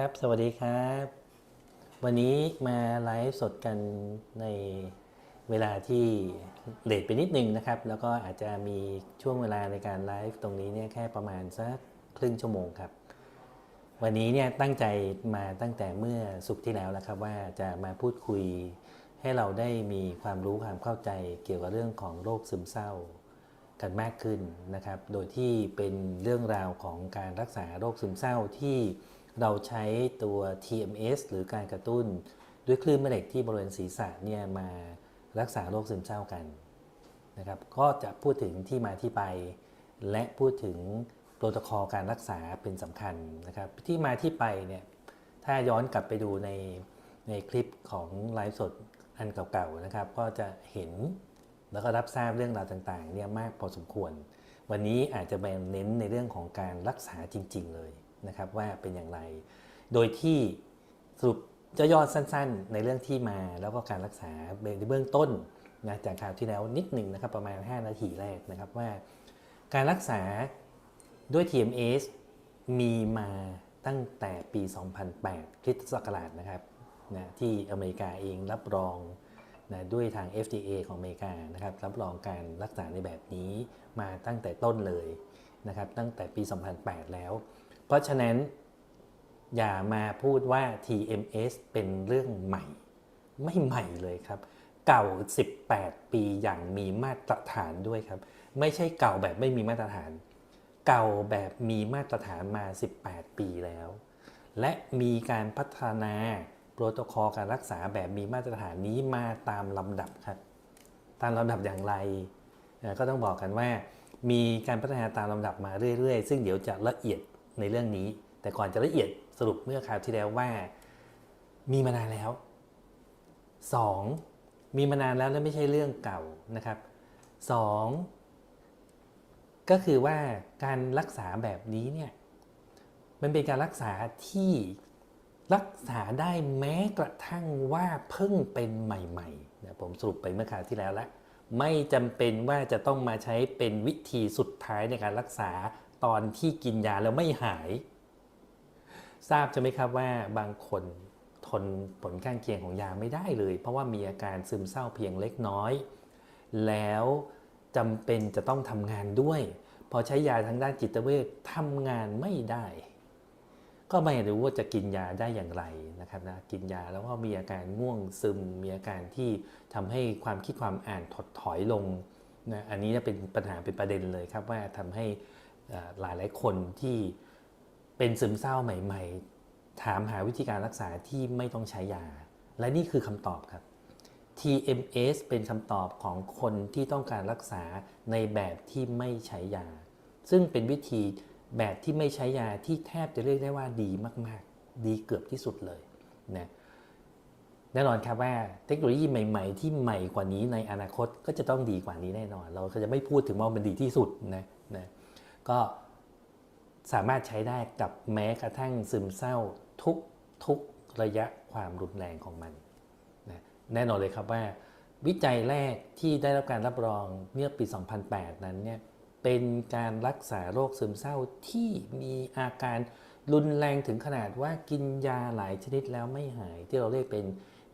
ครับ สวัสดีครับ วันนี้มาไลฟ์สดกันในเวลาที่เลทไปนิดนึงนะครับ แล้วก็อาจจะมีช่วงเวลาในการไลฟ์ตรงนี้เนี่ยแค่ประมาณสักครึ่งชั่วโมงครับ วันนี้เนี่ยตั้งใจมาตั้งแต่เมื่อสุกที่แล้วแล้วครับ ว่าจะมาพูดคุยให้เราได้มีความรู้ความเข้าใจเกี่ยวกับเรื่องของโรคซึมเศร้ากันมากขึ้นนะครับ โดยที่เป็นเรื่องราวของการรักษาโรคซึมเศร้าที่ เราใช้ตัว TMS หรือการกระตุ้น ด้วยคลื่นแม่เหล็กที่บริเวณศีรษะเนี่ยมารักษาโรคซึมเศร้ากันนะครับ ก็จะพูดถึงที่มาที่ไป และพูดถึงโปรโตคอลการรักษาเป็นสำคัญนะครับ ที่มาที่ไปเนี่ยถ้าย้อนกลับไปดูในในคลิปของไลฟ์สดอันเก่าๆนะครับ ก็จะเห็นแล้วก็รับทราบเรื่องราวต่างๆเนี่ยมากพอสมควร วันนี้อาจจะไปเน้นในเรื่องของการรักษาจริง ๆ เลย นะครับว่าเป็นอย่างไร โดยที่สรุปจะย่อสั้น ๆ ในเรื่องที่มาแล้วก็การรักษาในเบื้องต้นนะจากคราวที่แล้วนิดหนึ่งนะครับประมาณ 5 นาทีแรกนะครับว่า การรักษาด้วย TMS มีมาตั้งแต่ปี 2008คริสตศักราชนะครับนะที่อเมริกาเองรับรองนะด้วยทาง FDA ของอเมริกานะครับรับรองการรักษาในแบบนี้มาตั้งแต่ต้นเลยนะครับตั้งแต่ปี 2008 แล้ว ราะฉะนั้น อย่ามาพูดว่า TMS เป็นเรื่องใหม่ ไม่ใหม่เลยครับ เก่า 18 ปีอย่างมีมาตรฐานด้วยครับ ไม่ใช่เก่าแบบไม่มีมาตรฐาน เก่าแบบมีมาตรฐานมา 18 ปีแล้ว และมีการพัฒนาโปรโตคอลการรักษาแบบมีมาตรฐานนี้มาตามลำดับครับ ตามลำดับอย่างไรก็ต้องบอกกันว่า มีการพัฒนาตามลำดับมาเรื่อยๆ ซึ่งเดี๋ยวจะละเอียด ในเรื่องนี้ แต่ก่อนจะละเอียดสรุปเมื่อคราวที่แล้วว่า มีมานานแล้ว 2. มีมานานแล้วและไม่ใช่เรื่องเก่านะครับ 2. ก็คือว่าการรักษาแบบนี้เนี่ยมันเป็นการรักษาที่รักษาได้แม้กระทั่งว่าเพิ่งเป็นใหม่ๆนะผมสรุปไปเมื่อคราวที่แล้วแล้วไม่จำเป็นว่าจะต้องมาใช้เป็นวิธีสุดท้ายในการรักษา ตอนที่กินยาแล้วไม่หาย ทราบใช่ไหมครับว่าบางคนทนผลข้างเคียงของยาไม่ได้เลย เพราะว่ามีอาการซึมเศร้าเพียงเล็กน้อย แล้วจำเป็นจะต้องทำงานด้วย พอใช้ยาทางด้านจิตเวชทำงานไม่ได้ ก็ไม่รู้ว่าจะกินยาได้อย่างไรนะครับนะกินยาแล้วก็มีอาการง่วงซึม มีอาการที่ทำให้ความคิดความอ่านถดถอยลงนะอันนี้เป็นปัญหาเป็นประเด็นเลยครับว่าทำให้ หลายหลายคนที่เป็นซึมเศร้าใหม่ ๆ ถามหาวิธีการรักษาที่ไม่ต้องใช้ยา และนี่คือคำตอบครับ TMS เป็นคำตอบของคนที่ต้องการรักษาในแบบที่ไม่ใช้ยา ซึ่งเป็นวิธีแบบที่ไม่ใช้ยาที่แทบจะเรียกได้ว่าดีมาก ๆ ดีเกือบที่สุดเลยนะแน่นอนครับว่าเทคโนโลยีใหม่ ๆ ที่ใหม่กว่านี้ในอนาคตก็จะต้องดีกว่านี้แน่นอน เราก็จะไม่พูดถึงว่ามันดีที่สุดนะนะ ก็สามารถใช้ได้กับแม้กระทั่งซึมเศร้าทุกทุกระยะความรุนแรงของมันนะแน่นอนเลยครับว่า วิจัยแรกที่ได้รับการรับรองเมื่อปี 2008 นั้นเนี่ยเป็นการรักษาโรคซึมเศร้าที่มีอาการรุนแรงถึงขนาดว่ากินยาหลายชนิดแล้วไม่หาย ที่เราเรียกเป็น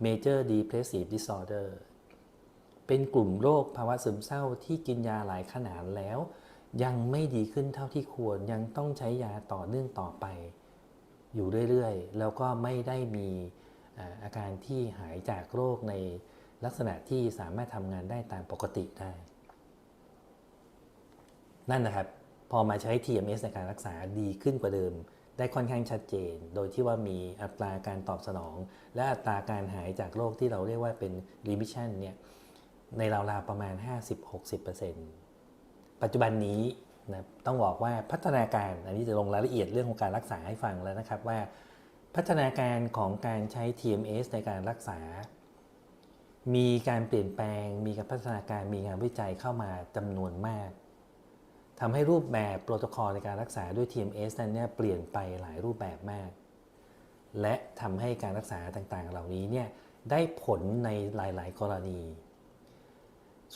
major depressive disorder เป็นกลุ่มโรคภาวะซึมเศร้าที่กินยาหลายขนาดแล้ว ยังไม่ดีขึ้นเท่าที่ควรยังต้องใช้ยาต่อเนื่องต่อไป อยู่เรื่อยๆ แล้วก็ไม่ได้มีอาอาการที่หายจากโรคในลักษณะที่สามารถทำงานได้ตามปกติได้ นั่นนะครับ พอมาใช้ TMS ในการรักษาดีขึ้นกว่าเดิม ได้ค่อนข้างชัดเจน โดยที่ว่ามีอัตราการตอบสนอง และอัตราการหายจากโรคที่เราเรียกว่าเป็น remission เนี่ยในราวๆประมาณ 50-60% ปัจจุบันนี้นะต้องบอกว่าพัฒนาการอันนี้จะลงรายละเอียดเรื่องของการรักษาให้ฟังแล้วนะครับว่า พัฒนาการของการใช้ TMS ในการรักษา มีการเปลี่ยนแปลง มีการพัฒนาการมีงานวิจัยเข้ามาจำนวนมากทำให้รูปแบบโปรโตคอลในการรักษาด้วย TMS นั้นเนี่ยเปลี่ยนไปหลายรูปแบบมาก และทำให้การรักษาต่างๆ เหล่านี้เนี่ยได้ผลในหลาย ๆ กรณี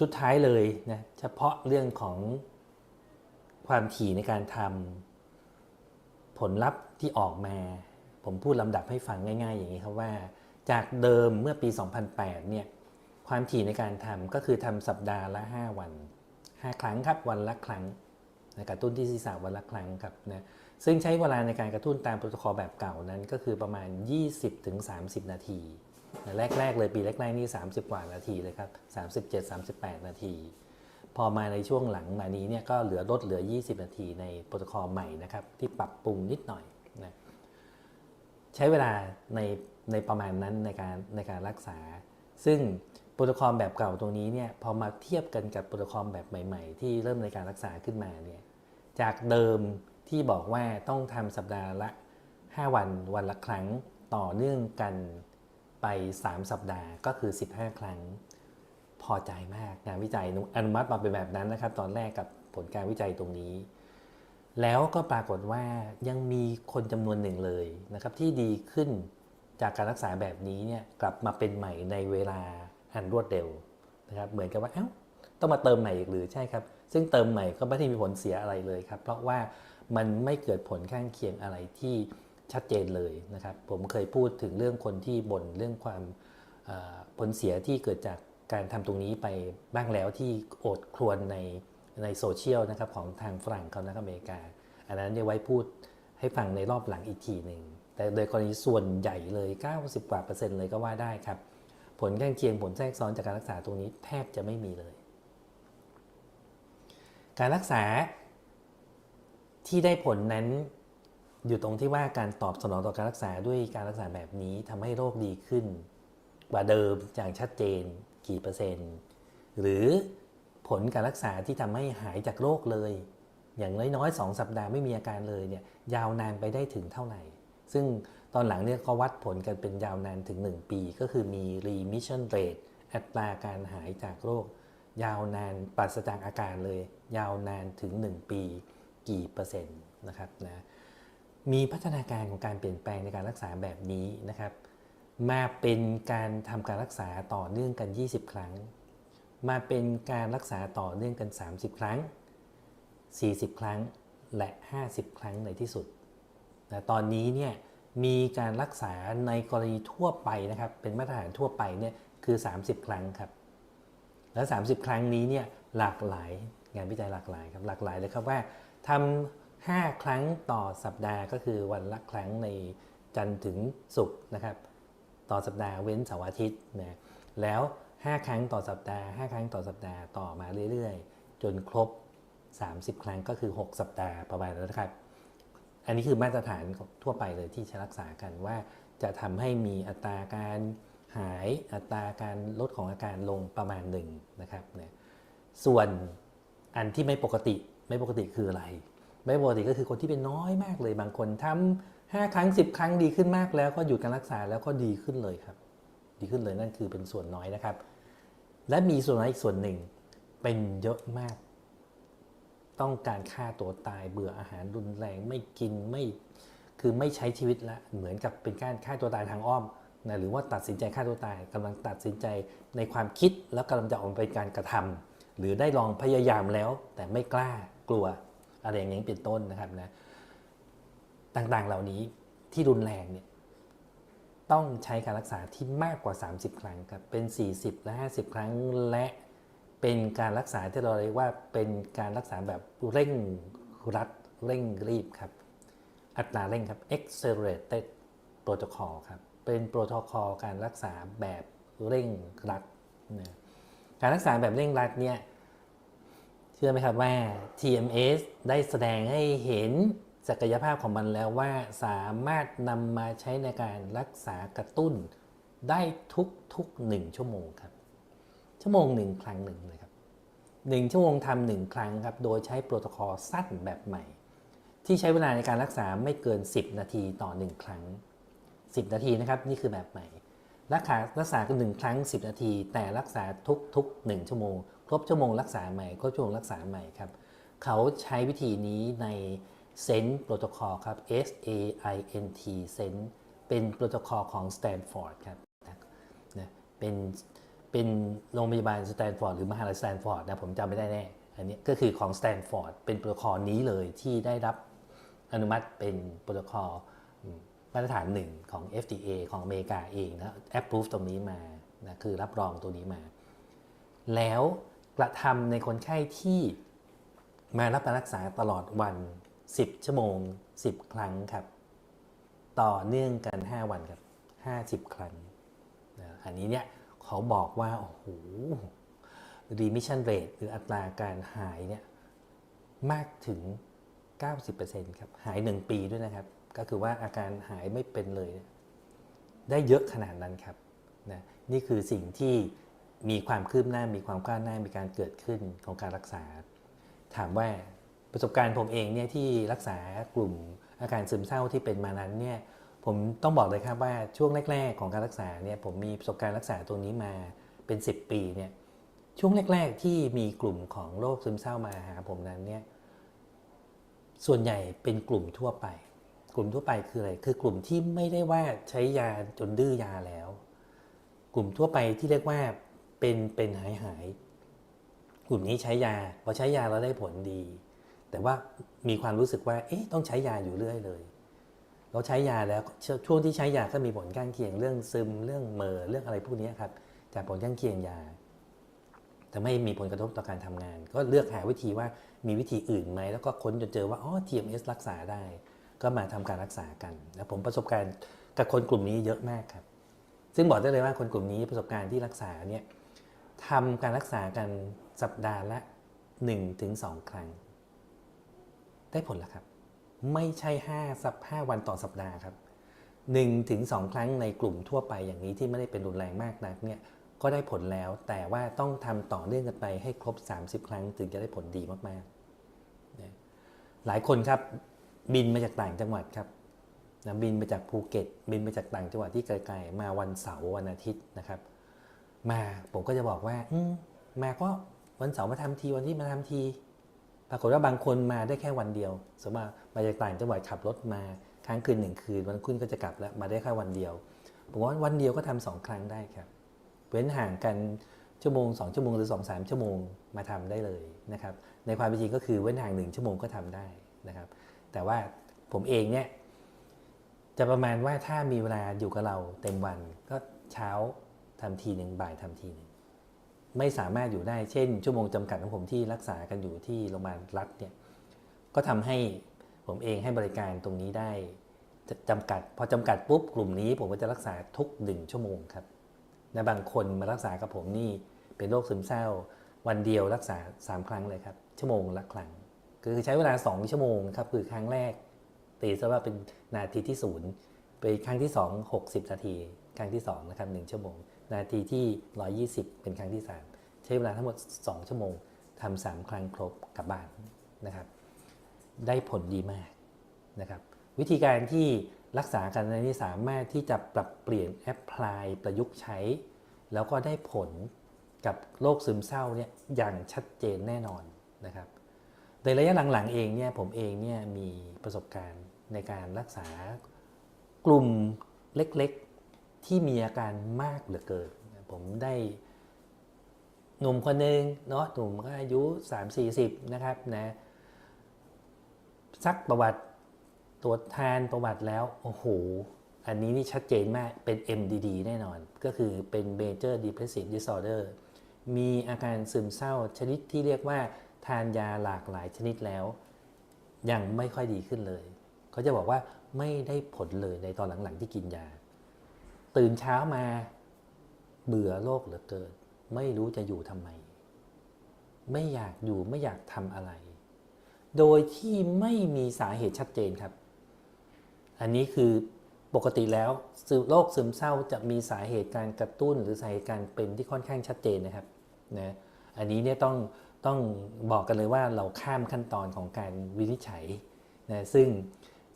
สุดท้ายเลยนะเฉพาะเรื่องของความถี่ในการทำผลลัพธ์ที่ออกมา ผมพูดลำดับให้ฟังง่าย ๆ อย่างนี้ครับว่า จากเดิมเมื่อปี 2008 เนี่ยความถี่ในการทำก็คือทำสัปดาห์ละ 5 วัน 5 ครั้งครับวันละครั้งนะกระตุ้นที่ศีรษะวันละครั้งครับนะซึ่งใช้เวลาในการกระตุ้นตามโปรโตคอลแบบเก่านั้นก็คือประมาณ 20-30 นาที แรก ๆ เลยปีแรกๆนี่ 30 กว่านาทีเลยครับ 37-38 นาที พอมาในช่วงหลังมานี้เนี่ยก็เหลือลดเหลือ 20 นาทีในโปรโตคอลใหม่นะครับที่ปรับปรุงนิดหน่อยนะใช้เวลาในในประมาณนั้นในการในการรักษา ซึ่งโปรโตคอลแบบเก่าตรงนี้เนี่ยพอมาเทียบกันกับโปรโตคอลแบบใหม่ ๆ ที่เริ่มในการรักษาขึ้นมาเนี่ยจากเดิมที่บอกว่าต้องทำสัปดาห์ละ 5 วันวันละครั้งต่อเนื่องกัน ไป 3 สัปดาห์ก็คือ 15 ครั้ง พอใจมากงานวิจัยอนุมัติมาเป็นแบบนั้นนะครับ ตอนแรกกับผลการวิจัยตรงนี้ แล้วก็ปรากฏว่ายังมีคนจำนวนหนึ่งเลยนะครับ ที่ดีขึ้นจากการรักษาแบบนี้เนี่ยกลับมาเป็นใหม่ในเวลาอันรวดเร็วนะครับ เหมือนกับว่าเอ้าต้องมาเติมใหม่อีกหรือใช่ครับ ซึ่งเติมใหม่ก็ไม่ได้มีผลเสียอะไรเลยครับ เพราะว่ามันไม่เกิดผลข้างเคียงอะไรที่ ชัดเจนเลยนะครับ ผมเคยพูดถึงเรื่องคนที่บ่นเรื่องความผลเสียที่เกิดจากการทำตรงนี้ไปบ้างแล้วที่โอดครวญในในโซเชียลนะครับของทางฝรั่งเขานะครับอเมริกา อันนั้นเดี๋ยวไว้พูดให้ฟังในรอบหลังอีกทีหนึ่ง แต่โดยกรณีส่วนใหญ่เลย 90 กว่าเปอร์เซ็นต์เลยก็ว่าได้ครับ ผลข้างเคียงผลแทรกซ้อนจากการรักษาตรงนี้แทบจะไม่มีเลย การรักษาที่ได้ผลนั้น อยู่ตรงที่ว่าการตอบสนองต่อการรักษาด้วยการรักษาแบบนี้ทำให้โรคดีขึ้น กว่าเดิมอย่างชัดเจนกี่เปอร์เซ็นต์ หรือผลการรักษาที่ทำให้หายจากโรคเลย อย่างน้อยๆ2สัปดาห์ไม่มีอาการเลยเนี่ยยาวนานไปได้ถึงเท่าไหร่ ซึ่งตอนหลังเนี่ยก็วัดผลกันเป็นยาวนานถึง 1 ปี ก็คือมี remission rate อัตราการหายจากโรค ยาวนานปราศจากอาการเลย ยาวนานถึง 1 ปี กี่เปอร์เซ็นต์นะครับนะ มีพัฒนาการของการเปลี่ยนแปลงในการรักษาแบบนี้นะครับ มาเป็นการทำการรักษาต่อเนื่องกัน 20 ครั้ง มาเป็นการรักษาต่อเนื่องกัน 30 ครั้ง 40 ครั้งและ 50 ครั้งในที่สุดแต่ตอนนี้เนี่ยมีการรักษาในกรณีทั่วไปนะครับ เป็นมาตรฐานทั่วไปเนี่ยคือ 30 ครั้งครับ และ30 ครั้งนี้เนี่ยหลากหลายงานวิจัยหลากหลายครับหลากหลายเลยครับว่าทำ 5 ครั้งต่อสัปดาห์ก็คือวันละครั้งในจันทร์ถึงศุกร์นะครับ ต่อสัปดาห์เว้นเสาร์อาทิตย์นะแล้ว 5 ครั้งต่อสัปดาห์ 5 ครั้งต่อสัปดาห์ต่อมาเรื่อยๆ จนครบ 30 ครั้งก็คือ 6 สัปดาห์ประมาณนั้นนะครับ อันนี้คือมาตรฐานทั่วไปเลยที่จะรักษากันว่าจะทำให้มีอัตราการหายอัตราการลดของอาการลงประมาณหนึ่งนะครับนี่ยส่วนอันที่ไม่ปกติไม่ปกติคืออะไร ไม่ปกติก็คือคนที่เป็นน้อยมากเลย บางคนทำห้าครั้ง 10 ครั้งดีขึ้นมากแล้วก็หยุดการรักษาแล้วก็ดีขึ้นเลยครับ ดีขึ้นเลยนั่นคือเป็นส่วนน้อยนะครับ และมีส่วนน้อยอีกส่วนหนึ่ง เป็นเยอะมาก ต้องการฆ่าตัวตายเบื่ออาหารรุนแรงไม่กินไม่คือไม่ใช้ชีวิตละเหมือนกับเป็นการฆ่าตัวตายทางอ้อมนะหรือว่าตัดสินใจฆ่าตัวตายกำลังตัดสินใจในความคิดแล้วกำลังจะออกมาเป็นการกระทำหรือได้ลองพยายามแล้วแต่ไม่กล้ากลัว อะไรอย่างนี้เป็นต้นนะครับนะต่างๆเหล่านี้ที่รุนแรงเนี่ยต้องใช้การรักษาที่มากกว่า 30 ครั้งครับเป็น 40 และ 50 ครั้งและเป็นการรักษาที่เราเรียกว่าเป็นการรักษาแบบเร่งรัดเร่งรีบครับ อัตราเร่งครับ accelerated protocol ครับ เป็นโปรโตคอลการรักษาแบบเร่งรัดนะการรักษาแบบเร่งรัดเนี่ย เชื่อไหมครับว่า TMS ได้แสดงให้เห็นศักยภาพของมันแล้วว่าสามารถนำมาใช้ในการรักษากระตุ้นได้ทุกทุกหนึ่งชั่วโมงครับ ชั่วโมงหนึ่งครั้งหนึ่งเลยครับหนึ่งชั่วโมงทำหนึ่งครั้งครับโดยใช้โปรโตคอลสั้นแบบใหม่ ที่ใช้เวลาในการรักษาไม่เกิน 10 นาทีต่อ 1 ครั้ง 10 นาทีนะครับนี่คือแบบใหม่ รักษารักษากันหนึ่งครั้ง 10 นาที แต่รักษาทุกทุกหนึ่งชั่วโมง ครบชั่วโมงรักษาใหม่ครบชั่วโมงรักษาใหม่ครับ เขาใช้วิธีนี้ใน SENT โปรโตคอลครับ S A I N T SENT เป็นโปรโตคอลของสแตนฟอร์ดครับนะเป็นเป็นโรงพยาบาลสแตนฟอร์ดหรือมหาลัยสแตนฟอร์ดนะผมจำไม่ได้แน่อันนี้ก็คือของสแตนฟอร์ดเป็นโปรโตคอลนี้เลยที่ได้รับอนุมัติเป็นโปรโตคอลมาตรฐานหนึ่งของ FDA ของอเมริกาเองนะ approve ตรงนี้มานะคือรับรองตัวนี้มา แล้ว กระทำในคนไข้ที่มารับการรักษาตลอดวัน 10 ชั่วโมง 10 ครั้งครับ ต่อเนื่องกัน 5 วันครับ 50 ครั้งอันนี้เนี่ยเขาบอกว่า โอ้โห remission rate หรืออัตราการหายเนี่ยมากถึง 90%ครับ หาย 1 ปีด้วยนะครับ ก็คือว่าอาการหายไม่เป็นเลยเยได้เยอะขนาดนั้นครับนะนี่คือสิ่งที่ มีความคืบหน้ามีความก้าวหน้ามีการเกิดขึ้นของการรักษา ถามว่าประสบการณ์ผมเองเนี่ยที่รักษากลุ่มอาการซึมเศร้าที่เป็นมานั้นเนี่ยผมต้องบอกเลยครับว่าช่วงแรก ๆ ของการรักษาเนี่ยผมมีประสบการณ์รักษาตรงนี้มาเป็น 10 ปีเนี่ยช่วงแรก ๆ ที่มีกลุ่มของโรคซึมเศร้ามาหาผมนั้นเนี่ยส่วนใหญ่เป็นกลุ่มทั่วไป กลุ่มทั่วไปคืออะไร คือกลุ่มที่ไม่ได้ว่าใช้ยาจนดื้อยาแล้ว กลุ่มทั่วไปที่เรียกว่า เป็นเป็นหายหายกลุ่มนี้ใช้ยาพอใช้ยาแล้วได้ผลดี แต่ว่ามีความรู้สึกว่า เอ๊ะต้องใช้ยาอยู่เรื่อยเลย เราใช้ยาแล้วช่วงที่ใช้ยาก็มีผลข้างเคียงเรื่องซึมเรื่องเมอเรื่องอะไรพวกนี้ครับ จากผลข้างเคียงยาแต่ไม่มีผลกระทบต่อการทำงาน ก็เลือกหาวิธีว่ามีวิธีอื่นไหม แล้วก็ค้นจนเจอว่าอ๋อ TMS รักษาได้ ก็มาทำการรักษากันนะผมประสบการณ์กับคนกลุ่มนี้เยอะมากครับ ซึ่งบอกได้เลยว่าคนกลุ่มนี้ประสบการณ์ที่รักษาเนี่ย ทำการรักษากันสัปดาห์ละ 1-2ถึงครั้ง ได้ผลแล้วครับ ไม่ใช่ 5 สัป5วันต่อสัปดาห์ครับ1ถึง2ครั้งในกลุ่มทั่วไปอย่างนี้ที่ไม่ได้เป็นรุนแรงมากนักเนี่ยก็ได้ผลแล้วแต่ว่าต้องทำต่อเนื่องกันไปให้ครบ 30 ครั้ง ถึงจะได้ผลดีมากๆนะหลายคนครับบินมาจากต่างจังหวัดครับนะบินมาจากภูเก็ต บินมาจากต่างจังหวัดที่ไกลๆมาวันเสาร์วันอาทิตย์นะครับ มาผมก็จะบอกว่าอืมมาก็วันเสาร์มาทำทีวันที่มาทำที ปรากฏว่าบางคนมาได้แค่วันเดียว สมมติว่ามาจากต่างจังหวัดขับรถมาค้างคืนหนึ่งคืน วันคุณก็จะกลับแล้วมาได้แค่วันเดียว ผมว่าวันเดียวก็ทำสองครั้งได้ครับเว้นห่างกันชั่วโมงสองชั่วโมงหรือสองสามชั่วโมงมาทำได้เลยนะครับในความเป็นจริงก็คือเว้นห่างหนึ่งชั่วโมงก็ทำได้นะครับ แต่ว่าผมเองเนี่ยจะประมาณว่าถ้ามีเวลาอยู่กับเราเต็มวันก็เช้า ทำทีหนึ่งบ่ายทำทีหนึ่งไม่สามารถอยู่ได้เช่น ชั่วโมงจำกัดของผมที่รักษากันอยู่ที่โรงพยาบาลรัฐเนี่ยก็ทำให้ผมเองให้บริการตรงนี้ได้จะจำกัด พอจำกัดปุ๊บกลุ่มนี้ ผมก็จะรักษาทุกหนึ่งชั่วโมงครับนะบางคนมารักษากับผมนี่เป็นโรคซึมเศร้า วันเดียวรักษา 3 ครั้งเลยครับ ชั่วโมงละครั้งคือใช้เวลา 2 ชั่วโมงครับคือครั้งแรก ตีซะว่าเป็นนาทีที่ศูนย์ไปครั้งที่ 2 60 นาที ครั้งที่2นะครับ1ชั่วโมง นาทีที่ 120 เป็นครั้งที่ 3 ใช้เวลาทั้งหมด 2 ชั่วโมงทำ3ครั้งครบกลับบ้านนะครับ ได้ผลดีมากนะครับ วิธีการที่รักษากันในนี้สามารถที่จะปรับเปลี่ยนแอปพลายประยุกต์ใช้ แล้วก็ได้ผลกับโรคซึมเศร้าเนี่ยอย่างชัดเจนแน่นอนนะครับ ในระยะหลังๆเองเนี่ยผมเองเนี่ยมีประสบการณ์ในการรักษากลุ่มเล็กๆ ที่มีอาการมากเหลือเกิน ผมได้หนุ่มคนหนึ่งเนาะหนุ่มก็อายุ 3-40 นะครับนะซักประวัติตรวจทานประวัติแล้ว โอ้โห อันนี้นี่ชัดเจนมากเป็น MDD แน่นอน ก็คือเป็น Major Depressive Disorder มีอาการซึมเศร้าชนิดที่เรียกว่าทานยาหลากหลายชนิดแล้ว ยังไม่ค่อยดีขึ้นเลย เขาจะบอกว่าไม่ได้ผลเลยในตอนหลังๆที่กินยา ตื่นเช้ามา เบื่อโลกเหลือเกิน ไม่รู้จะอยู่ทำไม ไม่อยากอยู่ไม่อยากทำอะไร โดยที่ไม่มีสาเหตุชัดเจนครับ อันนี้คือปกติแล้วโรคซึมเศร้าจะมีสาเหตุการกระตุ้น หรือสาเหตุการเป็นที่ค่อนข้างชัดเจนนะครับนะอันนี้เนี่ยต้องต้องบอกกันเลยว่าเราข้ามขั้นตอนของการวินิจฉัยนะซึ่ง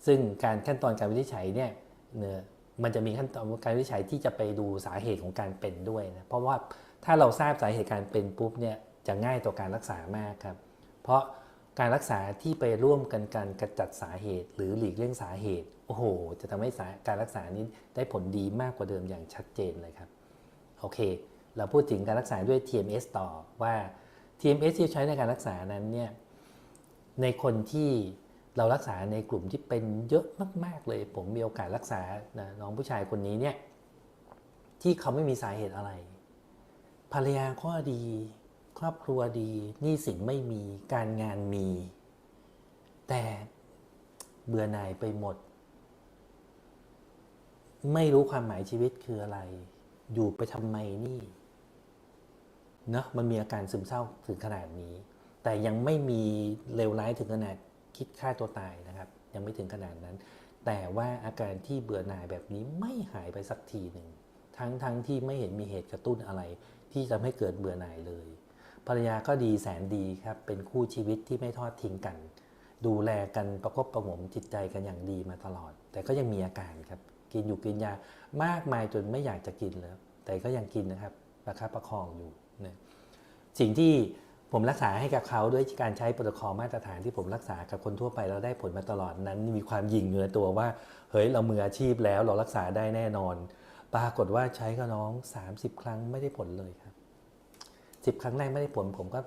ซึ่งการขั้นตอนการวินิจฉัยเนี่ยเนี่ย มันจะมีขั้นตอนการวิจัยที่จะไปดูสาเหตุของการเป็นด้วยนะเพราะว่าถ้าเราทราบสาเหตุการเป็นปุ๊บเนี่ยจะง่ายต่อการรักษามากครับ เพราะการรักษาที่ไปร่วมกันการกระจัดสาเหตุ หรือหลีกเลี่ยงสาเหตุโอ้โห จะทำให้การรักษานี้ได้ผลดีมากกว่าเดิมอย่างชัดเจนเลยครับโอเค เราพูดถึงการรักษาด้วย TMS ต่อว่า TMS ที่ใช้ในการรักษานั้นเนี่ยในคนที่ เรารักษาในกลุ่มที่เป็นเยอะมาก ๆเลย ผมมีโอกาสรักษานะน้องผู้ชายคนนี้เนี่ยที่เขาไม่มีสาเหตุอะไร ภรรยาก็ดี ครอบครัวดีหนี้สินไม่มีการงานมี แต่เบื่อหน่ายไปหมด ไม่รู้ความหมายชีวิตคืออะไร อยู่ไปทำไมนี่เนาะมันมีอาการซึมเศร้าถึงขนาดนี้ แต่ยังไม่มีเลวร้ายถึงขนาด คิดฆ่าตัวตายนะครับ ยังไม่ถึงขนาดนั้น แต่ว่าอาการที่เบื่อหน่ายแบบนี้ไม่หายไปสักทีหนึ่งทั้งทั้งที่ไม่เห็นมีเหตุกระตุ้นอะไร ที่จะให้เกิดเบื่อหน่ายเลย ภรรยาก็ดีแสนดีครับ เป็นคู่ชีวิตที่ไม่ทอดทิ้งกัน ดูแลกันประคบประหงมจิตใจกันอย่างดีมาตลอด แต่ก็ยังมีอาการครับ กินอยู่กินยามากมายจนไม่อยากจะกินแล้ว แต่ก็ยังกินนะครับประคับประคองอยู่นะสิ่งที่ ผมรักษาให้กับเขาด้วยการใช้โปรโตคอลมาตรฐานที่ผมรักษากับคนทั่วไปแล้วได้ผลมาตลอดนั้น มีความยิงเงือตัวว่า เฮ้ยเรามืออาชีพแล้วเรารักษาได้แน่นอน ปรากฏว่าใช้กับน้อง 30 ครั้งไม่ได้ผลเลยครับ10ครั้งแรกไม่ได้ผลผมก็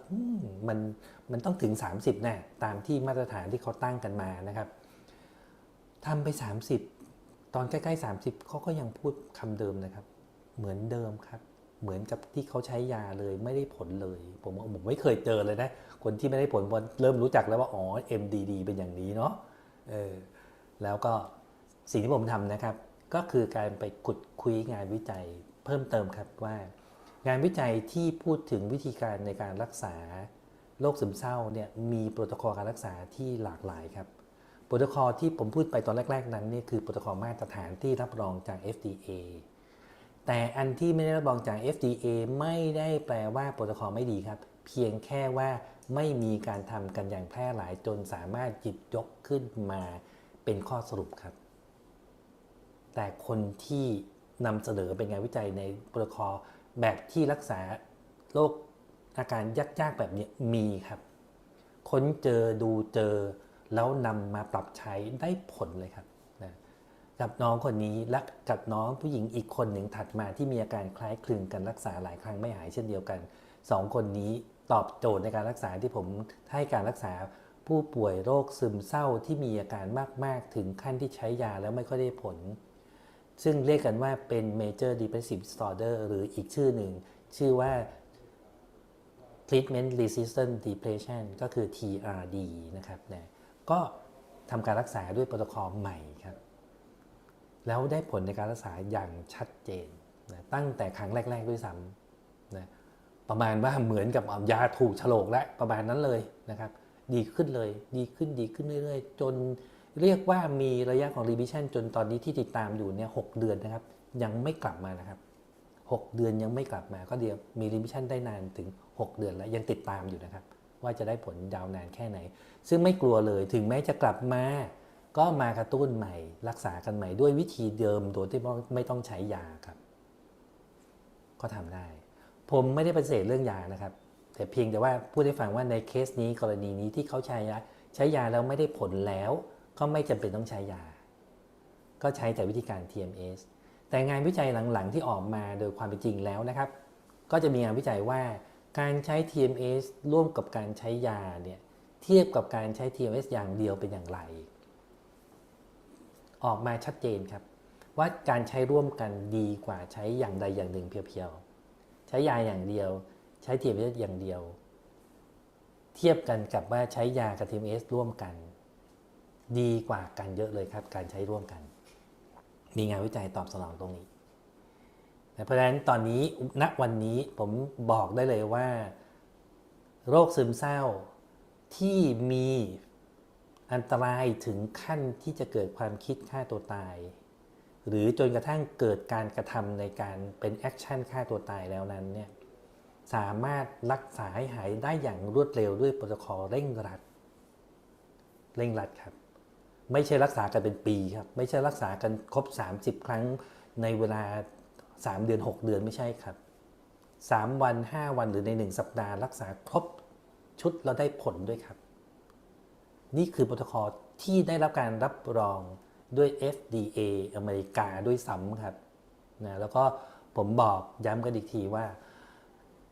มมันมันต้องถึง 30แน่ตามที่มาตรฐานที่เขาตั้งกันมานะครับทำไป 30 ตอนใกล้ๆ30เขาก็ยังพูดคำเดิมนะครับ เหมือนเดิมครับ เหมือนกับที่เขาใช้ยาเลยไม่ได้ผลเลย ผมว่าผมไม่เคยเจอเลยนะ คนที่ไม่ได้ผลเริ่มรู้จักแล้วว่าอ๋อ MDD เป็นอย่างนี้เนาะเออแล้วก็สิ่งที่ผมทำนะครับ ก็คือการไปขุดคุยงานวิจัยเพิ่มเติมครับว่า งานวิจัยที่พูดถึงวิธีการในการรักษาโรคซึมเศร้าเนี่ยมีโปรโตคอลการรักษาที่หลากหลายครับโปรโตคอลที่ผมพูดไปตอนแรก ๆ นั้นนี่คือโปรโตคอลมาตรฐานที่รับรองจาก FDA แต่อันที่ไม่ได้รับรองจาก FDA ไม่ได้แปลว่าโปรโตคอลไม่ดีครับ เพียงแค่ว่าไม่มีการทำกันอย่างแพร่หลายจนสามารถหยิบยกขึ้นมาเป็นข้อสรุปครับ แต่คนที่นำเสนอเป็นงานวิจัยในโปรโตคอลแบบที่รักษาโรคอาการยากๆแบบนี้มีครับ ค้นเจอดูเจอแล้วนำมาปรับใช้ได้ผลเลยครับ กับน้องคนนี้และกับน้องผู้หญิงอีกคนหนึ่งถัดมาที่มีอาการคล้ายคลึงกันรักษาหลายครั้งไม่หายเช่นเดียวกันสองคนนี้ตอบโจทย์ในการรักษาที่ผมให้การรักษาผู้ป่วยโรคซึมเศร้าที่มีอาการมาก ๆ ถึงขั้นที่ใช้ยาแล้วไม่ค่อยได้ผล ซึ่งเรียกกันว่าเป็น major depressive disorder หรืออีกชื่อหนึ่ง ชื่อว่า treatment resistant depression ก็คือ TRD นะครับนะก็ทำการรักษาด้วยโปรโตคอลใหม่ แล้วได้ผลในการรักษาอย่างชัดเจนนะตั้งแต่ครั้งแรก ๆ ด้วยซ้ำนะประมาณว่าเหมือนกับยาถูกฉลกและประมาณนั้นเลยนะครับ ดีขึ้นเลย ดีขึ้นดีขึ้นเรื่อยๆ จนเรียกว่ามีระยะของ remission จนตอนนี้ที่ติดตามอยู่เนี่ยหเดือนนะครับ ยังไม่กลับมานะครับ 6 เดือนยังไม่กลับมาก็เดียวมี remission ได้นานถึง 6 เดือนแล้วยังติดตามอยู่นะครับ ว่าจะได้ผลยาวนานแค่ไหน ซึ่งไม่กลัวเลยถึงแม้จะกลับมา ก็มากระตุ้นใหม่ รักษากันใหม่ด้วยวิธีเดิมโดยที่ไม่ต้องใช้ยาครับ ก็ทำได้ ผมไม่ได้ปฏิเสธเรื่องยานะครับ แต่เพียงแต่ว่าพูดให้ฟังว่าในเคสนี้กรณีนี้ที่เขาใช้ยาใช้ยาแล้วไม่ได้ผลแล้ว ก็ไม่จำเป็นต้องใช้ยา ก็ใช้แต่วิธีการ TMS แต่งานวิจัยหลังๆ ที่ออกมาโดยความเป็นจริงแล้วนะครับ ก็จะมีงานวิจัยว่าการใช้ TMS ร่วมกับการใช้ยาเนี่ยเทียบกับการใช้ TMS อย่างเดียวเป็นอย่างไร ออกมาชัดเจนครับ ว่าการใช้ร่วมกันดีกว่าใช้อย่างใดอย่างหนึ่งเพียวๆ ใช้ยาอย่างเดียว ใช้ TMS อสอย่างเดียว เทียบกันกับว่าใช้ยากับ TMS ร่วมกัน ดีกว่ากันเยอะเลยครับ การใช้ร่วมกัน มีงานวิจัยตอบสนองตรงนี้เพราะฉะนั้นตอนนี้ณวันนี้ผมบอกได้เลยว่า โรคซึมเศร้าที่มี อันตรายถึงขั้นที่จะเกิดความคิดฆ่าตัวตาย หรือจนกระทั่งเกิดการกระทำในการเป็นแอคชั่นฆ่าตัวตายแล้วนั้นเนี่ยสามารถรักษาให้หายได้อย่างรวดเร็วด้วยโปรโตคอลเร่งรัด เร่งรัดครับ ไม่ใช่รักษากันเป็นปีครับ ไม่ใช่รักษากันครบ 30 ครั้งในเวลา 3 เดือน 6 เดือนไม่ใช่ครับ 3 วัน 5 วันหรือใน 1 สัปดาห์รักษาครบชุดเราได้ผลด้วยครับ นี่คือโปรโตคอลที่ได้รับการรับรองด้วย FDA อเมริกาด้วยซ้ำครับนะแล้วก็ผมบอกย้ำกันอีกทีว่า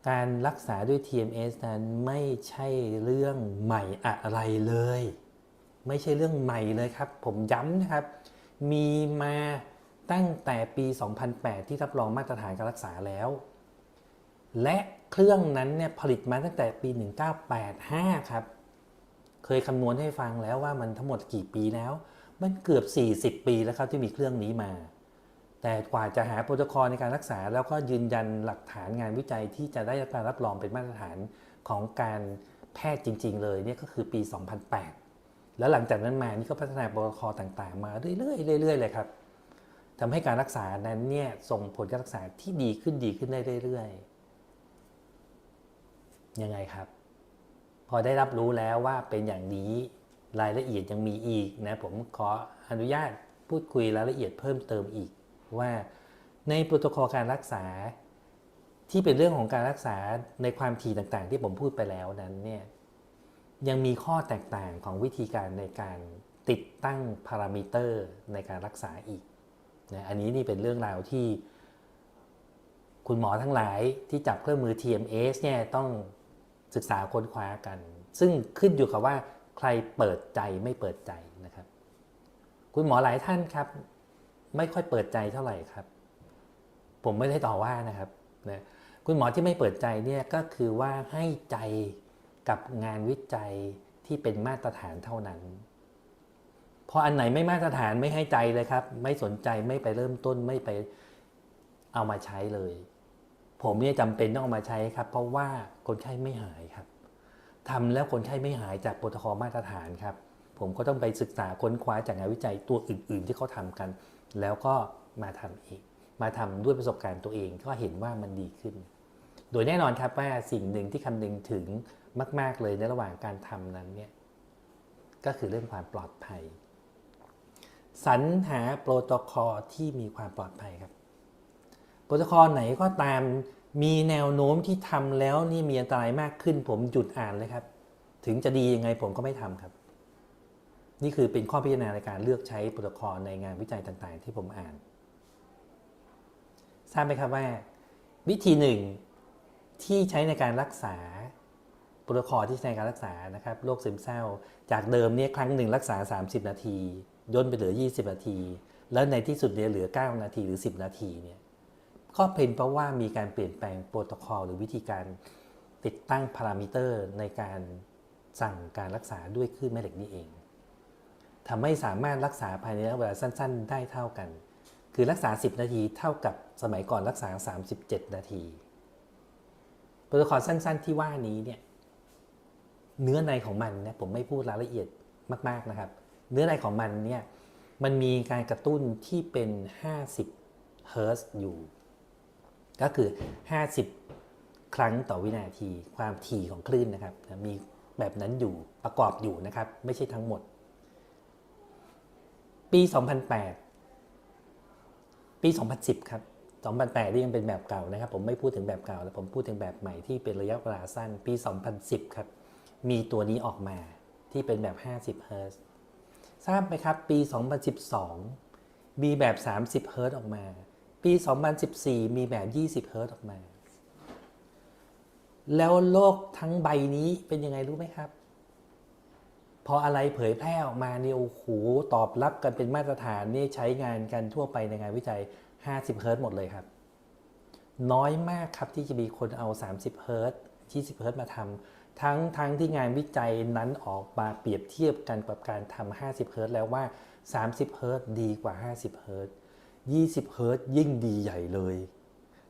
การรักษาด้วย TMS นั้นไม่ใช่เรื่องใหม่อะไรเลย ไม่ใช่เรื่องใหม่เลยครับ ผมย้ำนะครับ มีมาตั้งแต่ปี 2008 ที่รับรองมาตรฐานการรักษาแล้ว และเครื่องนั้นเนี่ยผลิตมาตั้งแต่ปี 1985 ครับ เคยคำนวณให้ฟังแล้วว่ามันทั้งหมดกี่ปีแล้ว มันเกือบ 40 ปีแล้วครับที่มีเครื่องนี้มา แต่กว่าจะหาโปรโตคอลในการรักษา แล้วก็ยืนยันหลักฐานงานวิจัยที่จะได้รับการรับรองเป็นมาตรฐานของการแพทย์จริง ๆ เลยเนี่ยก็คือปี 2008 แล้วหลังจากนั้นมานี่ก็พัฒนาโปรโตคอลต่างๆ มาเรื่อยๆเรื่อยๆเลยครับทำให้การรักษานั้นเนี่ยส่งผลการรักษาที่ดีขึ้นดีขึ้นได้เรื่อยๆยังไงครับ พอได้รับรู้แล้วว่าเป็นอย่างนี้รายละเอียดยังมีอีกนะผมขออนุญาตพูดคุยรายละเอียดเพิ่มเติมอีก ว่าในโปรโตคอลการรักษา ที่เป็นเรื่องของการรักษาในความถี่ต่างๆ ที่ผมพูดไปแล้วนั้นเนี่ยยังมีข้อแตกต่างของวิธีการในการติดตั้งพารามิเตอร์ในการรักษาอีกนะอันนี้นี่เป็นเรื่องราวที่ คุณหมอทั้งหลายที่จับเครื่องมือ TMS เนี่ยต้อง ศึกษาค้นคว้ากัน ซึ่งขึ้นอยู่กับว่าใครเปิดใจไม่เปิดใจนะครับ คุณหมอหลายท่านครับ ไม่ค่อยเปิดใจเท่าไหร่ครับ ผมไม่ได้ต่อว่านะครับนะคุณหมอที่ไม่เปิดใจเนี่ยก็คือว่าให้ใจกับงานวิจัยที่เป็นมาตรฐานเท่านั้นพออันไหนไม่มาตรฐานไม่ให้ใจเลยครับ ไม่สนใจไม่ไปเริ่มต้นไม่ไปเอามาใช้เลย ผมเนี่ยจำเป็นต้องเอามาใช้ครับ เพราะว่าคนไข้ไม่หายครับทำแล้วคนไข้ไม่หายจากโปรโตคอลมาตรฐานครับ ผมก็ต้องไปศึกษาค้นคว้าจากงานวิจัยตัวอื่น ๆ ที่เขาทำกัน แล้วก็มาทำเองมาทำด้วยประสบการณ์ตัวเองก็เห็นว่ามันดีขึ้น โดยแน่นอนครับว่าสิ่งหนึ่งที่คำนึงถึงมาก ๆ เลยในระหว่างการทำนั้นเนี่ยก็คือเรื่องความปลอดภัยสรรหาโปรโตคอลที่มีความปลอดภัยครับ โปรโตคอลไหนก็ตามมีแนวโน้มที่ทำแล้วนี่มีอันตรายมากขึ้น ผมหยุดอ่านเลยครับ ถึงจะดียังไงผมก็ไม่ทำครับ นี่คือเป็นข้อพิจารณาในการเลือกใช้โปรโตคอลในงานวิจัยต่างๆ ที่ผมอ่าน ทราบไหมครับว่า วิธีหนึ่งที่ใช้ในการรักษาโปรโตคอลที่ใช้ในการรักษานะครับโรคซึมเศร้า จากเดิมเนี่ยครั้งหนึ่งรักษา 30 นาที ย่นไปเหลือ 20 นาที แล้วในที่สุดเนี่ยเหลือ 9 นาทีหรือ 10 นาทีเนี่ย ก็เป็นเพราะว่ามีการเปลี่ยนแปลงโปรโตคอลหรือวิธีการติดตั้งพารามิเตอร์ในการสั่งการรักษาด้วยคลื่นแม่เหล็กนี่เองทำให้สามารถรักษาภายในระยะเวลาสั้น ๆ ได้เท่ากัน คือรักษา 10 นาทีเท่ากับสมัยก่อนรักษา 37 นาที โปรโตคอลสั้น ๆ ที่ว่านี้เนี่ยเนื้อในของมันเนี่ยผมไม่พูดรายละเอียดมาก ๆนะครับ เนื้อในของมันเนี่ยมันมีการกระตุ้นที่เป็น 50 เฮิร์ตซ์อยู่ ก็คือ 50 ครั้งต่อวินาที ความถี่ของคลื่นนะครับ มีแบบนั้นอยู่ประกอบอยู่นะครับ ไม่ใช่ทั้งหมด ปี 2008 ปี 2010 ครับ2008นี่ยังเป็นแบบเก่านะครับ ผมไม่พูดถึงแบบเก่าแล้วผมพูดถึงแบบใหม่ที่เป็นระยะเวลาสั้นปี 2010 ครับ มีตัวนี้ออกมาที่เป็นแบบ 50 เฮิร์ตซ์ทราบไหมครับ ปี 2012 มีแบบ 30 เฮิร์ตซ์ออกมา ปี 2014 มีแบบ20เฮิร์ตซ์ออกมา แล้วโลกทั้งใบนี้เป็นยังไงรู้ไหมครับ พออะไรเผยแพร่ออกมาเนี่ยโอ้โหตอบรับกันเป็นมาตรฐานนี่ใช้งานกันทั่วไปในงานวิจัย 50เฮิร์ตซ์หมดเลยครับ น้อยมากครับที่จะมีคนเอา 30เฮิร์ตซ์20เฮิร์ตซ์มาทำทั้งทั้งที่งานวิจัยนั้นออกมาเปรียบเทียบกันกับการทำ50เฮิร์ตแล้วว่า 30เฮิร์ตดีกว่า 50เฮิร์ต 20เฮิร์ตซ์ยิ่งดีใหญ่เลย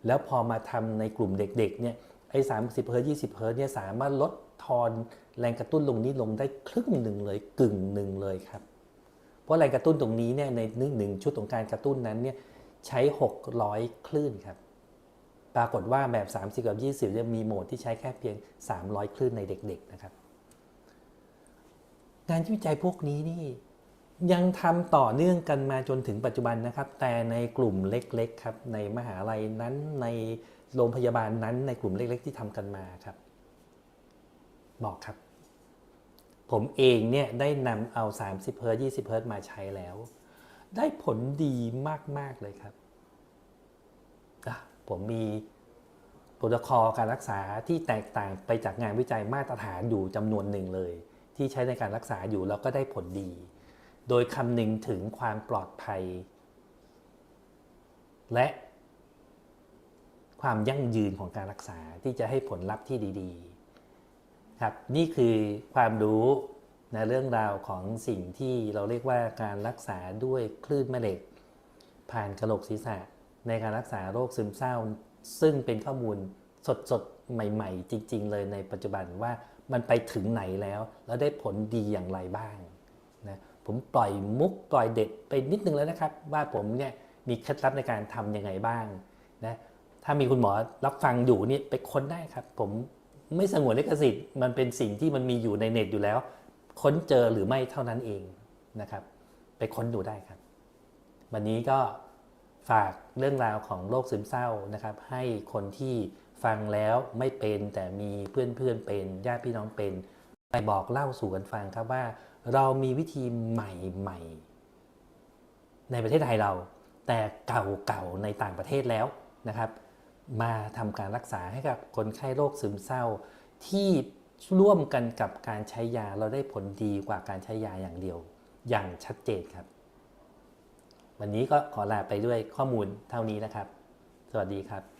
แล้วพอมาทำในกลุ่มเด็กๆเนี่ยไอ้30เฮิร์ตซ์20เฮิร์ตซ์เนี่ยสามารถลดทอนแรงกระตุ้นลงนี้ลงได้ครึ่งหนึ่งเลยกึ่งหนึ่งเลยครับ เพราะแรงกระตุ้นตรงนี้เนี่ยในหนึ่งชุดของการกระตุ้นนั้นเนี่ยใช้ 600 คลื่นครับ ปรากฏว่าแบบ 30 กับ 20จะมีโหมดที่ใช้แค่เพียง 300 คลื่นในเด็กๆนะครับ งานวิจัยพวกนี้นี่ ยังทำต่อเนื่องกันมาจนถึงปัจจุบันนะครับ แต่ในกลุ่มเล็กๆครับในมหาลัยนั้นในโรงพยาบาลนั้นในกลุ่มเล็ก ๆ ที่ทำกันมาครับ บอกครับ ผมเองเนี่ยได้นำเอา 30เฮิร์ต20เฮิร์ตมาใช้แล้ว ได้ผลดีมากๆเลยครับ ผมมีโปรโตคอลการรักษาที่แตกต่างไปจากงานวิจัยมาตรฐานอยู่จำนวนหนึ่งเลยทที่ใช้ในการรักษาอยู่แล้วก็ได้ผลดี โดยคำนึงถึงความปลอดภัย และความยั่งยืนของการรักษาที่จะให้ผลลัพธ์ที่ดีๆ ครับ นี่คือความรู้ในเรื่องราวของสิ่งที่เราเรียกว่าการรักษาด้วยคลื่นแม่เหล็ก ผ่านกระโหลกศีรษะ ในการรักษาโรคซึมเศร้า ซึ่งเป็นข้อมูลสดๆ ใหม่ ๆ จริง ๆ เลยในปัจจุบันว่ามันไปถึงไหนแล้ว แล้วได้ผลดีอย่างไรบ้าง ผมปล่อยมุกปล่อยเด็ดไปนิดนึงแล้วนะครับ ว่าผมเนี่ยมีเคล็ดลับในการทำยังไงบ้างนะถ้ามีคุณหมอรับฟังอยู่นี่ไปค้นได้ครับ ผมไม่สงวนลิขสิทธิ์มันเป็นสิ่งที่มันมีอยู่ในเน็ตอยู่แล้ว ค้นเจอหรือไม่เท่านั้นเองนะครับ ไปค้นดูได้ครับ วันนี้ก็ฝากเรื่องราวของโรคซึมเศร้านะครับ ให้คนที่ฟังแล้วไม่เป็นแต่มีเพื่อนๆเป็นญาติพี่น้องเป็น ไปบอกเล่าสู่กันฟังครับว่า เรามีวิธีใหม่ ๆ ในประเทศไทยเรา แต่เก่าๆในต่างประเทศแล้วนะครับ มาทำการรักษาให้กับคนไข้โรคซึมเศร้า ที่ร่วมกันกับการใช้ยาเราได้ผลดีกว่าการใช้ยาอย่างเดียว อย่างชัดเจนครับ วันนี้ก็ขอลาไปด้วยข้อมูลเท่านี้นะครับ สวัสดีครับ